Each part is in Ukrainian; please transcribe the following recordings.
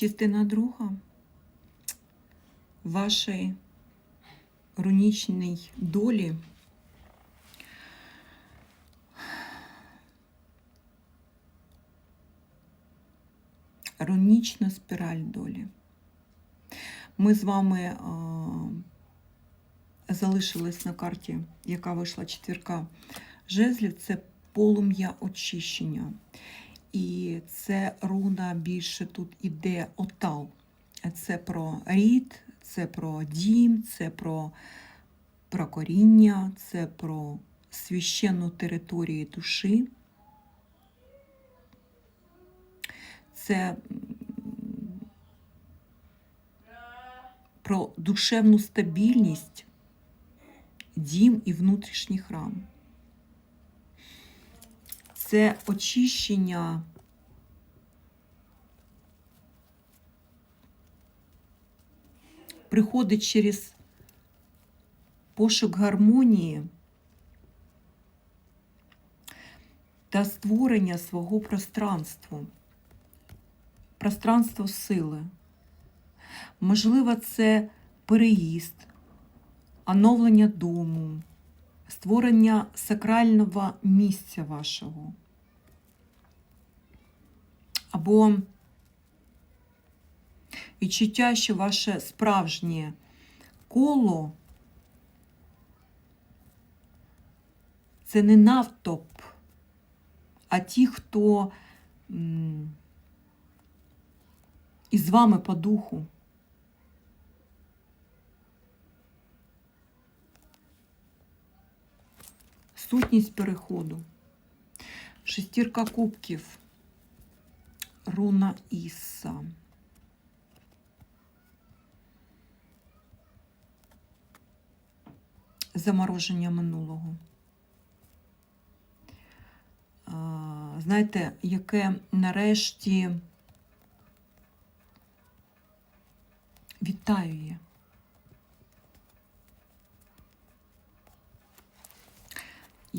Частина друга вашої рунічній долі. Рунічна спіраль долі. Ми з вами а, залишились на карті, яка вийшла четвірка жезлів. Це полум'я очищення. І це руна більше тут іде отал. Це про рід, це про дім, це про, про коріння, це про священну територію душі. Це про душевну стабільність, дім і внутрішній храм. Це очищення приходить через пошук гармонії та створення свого пространства, пространства сили. Можливо, це переїзд, оновлення дому, створення сакрального місця вашого. Або відчуття, що ваше справжнє коло це не навтоп, а ті, хто із вами по духу. Сутність переходу. Шестірка кубків. Руна Іса. Замороження минулого. Знаєте, яке нарешті відтаює.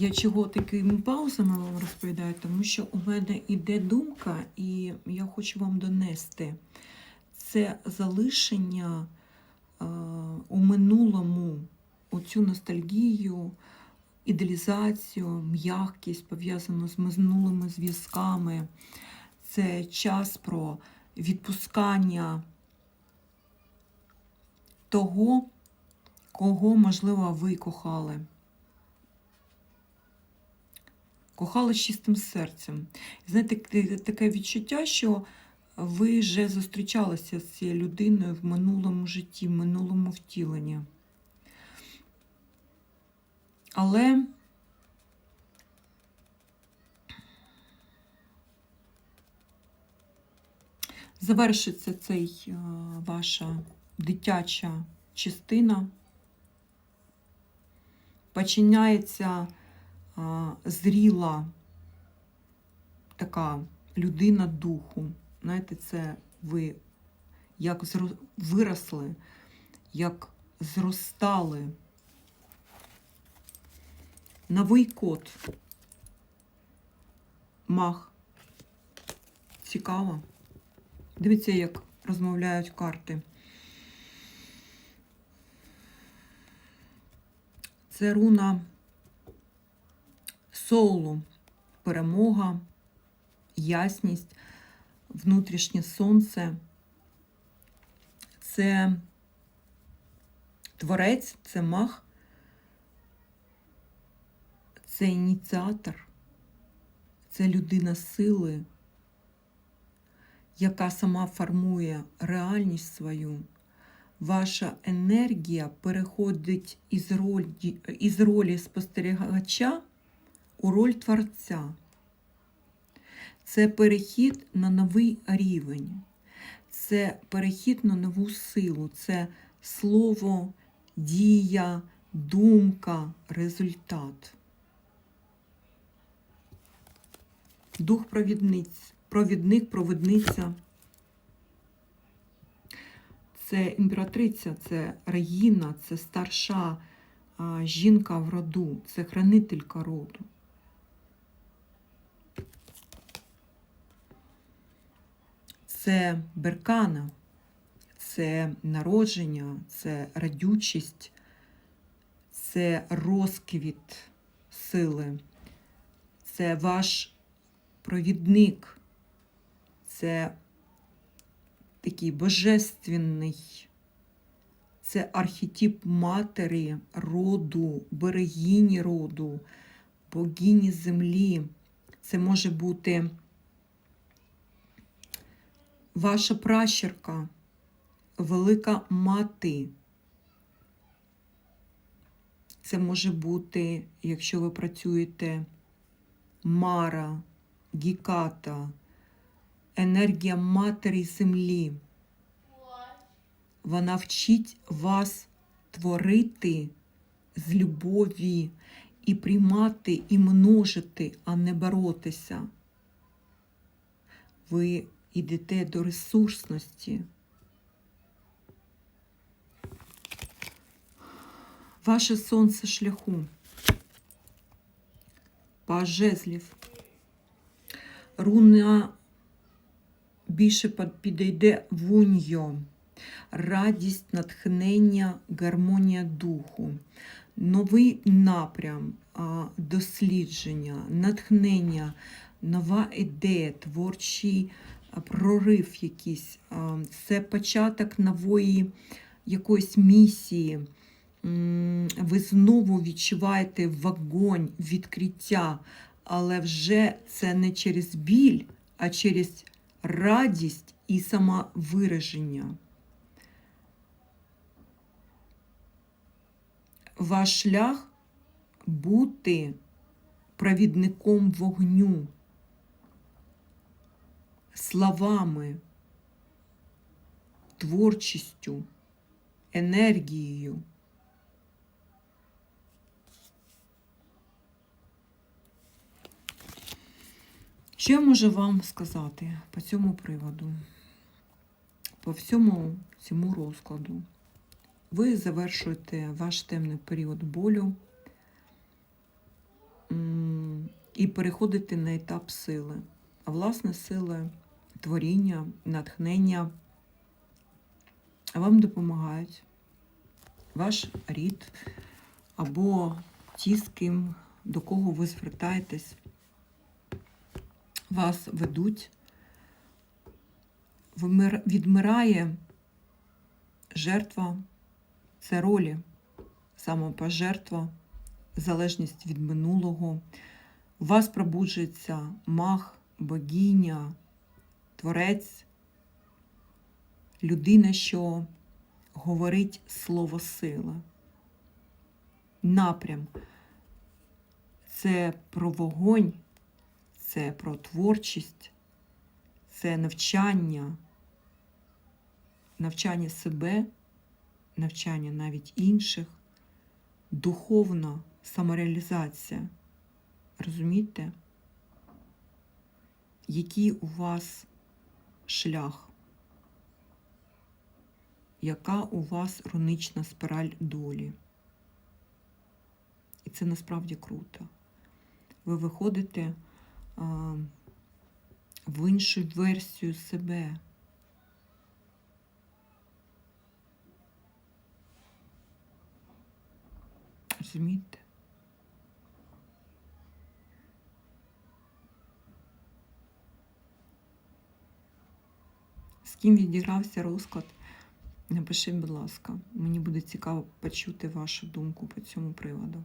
Я чого такими паузами вам розповідаю, тому що у мене йде думка, і я хочу вам донести. Це залишення е, у минулому, оцю ностальгію, ідеалізацію, м'якість пов'язану з минулими зв'язками. Це час про відпускання того, кого, можливо, ви кохали. Кохали з чистим серцем. Знаєте, таке- таке відчуття, що ви вже зустрічалися з цією людиною в минулому житті, в минулому втіленні. Але завершиться цей е, ваша дитяча частина. Починається зріла така людина духу. Знаєте, це ви як виросли, як зростали. Новий код. Мах. Цікаво. Дивіться, як розмовляють карти. Це руна соулу, перемога, ясність, внутрішнє сонце. Це творець, це мах, це ініціатор, це людина сили, яка сама формує реальність свою. Ваша енергія переходить із ролі, із ролі спостерігача у роль творця. Це перехід на новий рівень, це перехід на нову силу, це слово, дія, думка, результат. Дух провідниць, провідник, провідниця. Це імператриця, це Регіна, це старша жінка в роду, це хранителька роду. Це беркана, це народження, це радючість, це розквіт сили, це ваш провідник, це такий божественний, це архетип матері, роду, берегині роду, богині землі. Це може бути ваша пращерка, велика мати. Це може бути, якщо ви працюєте Мара, Гіката, енергія матері землі. Вона вчить вас творити з любові і приймати, і множити, а не боротися. Ви йдете до ресурсності. Ваше сонце шляху. Паж жезлів. Руна більше під- підійде вуньо. Радість, натхнення, гармонія духу, новий напрям, дослідження, натхнення, нова ідея, творчий прорив якийсь. Це початок нової якоїсь місії. Ви знову відчуваєте вогонь, відкриття, але вже це не через біль, а через радість і самовираження. Ваш шлях бути провідником вогню, словами, творчістю, енергією. Що я можу вам сказати по цьому приводу? По всьому цьому розкладу. Ви завершуєте ваш темний період болю і переходите на етап сили. А власне сили творіння, натхнення вам допомагають. Ваш рід або ті, з ким, до кого ви звертаєтесь, вас ведуть, відмирає жертва це ролі, самопожертва, залежність від минулого. У вас пробуджується мах, богиня, творець, людина, що говорить слово сила. Напрям це про вогонь, це про творчість, це навчання, навчання себе навчання навіть інших, духовна самореалізація. Розумієте? Який у вас шлях? Яка у вас рунична спираль долі? І це насправді круто. Ви виходите а, в іншу версію себе. Розумієте? З ким відігрався розклад? Напишіть, будь ласка. Мені буде цікаво почути вашу думку по цьому приводу.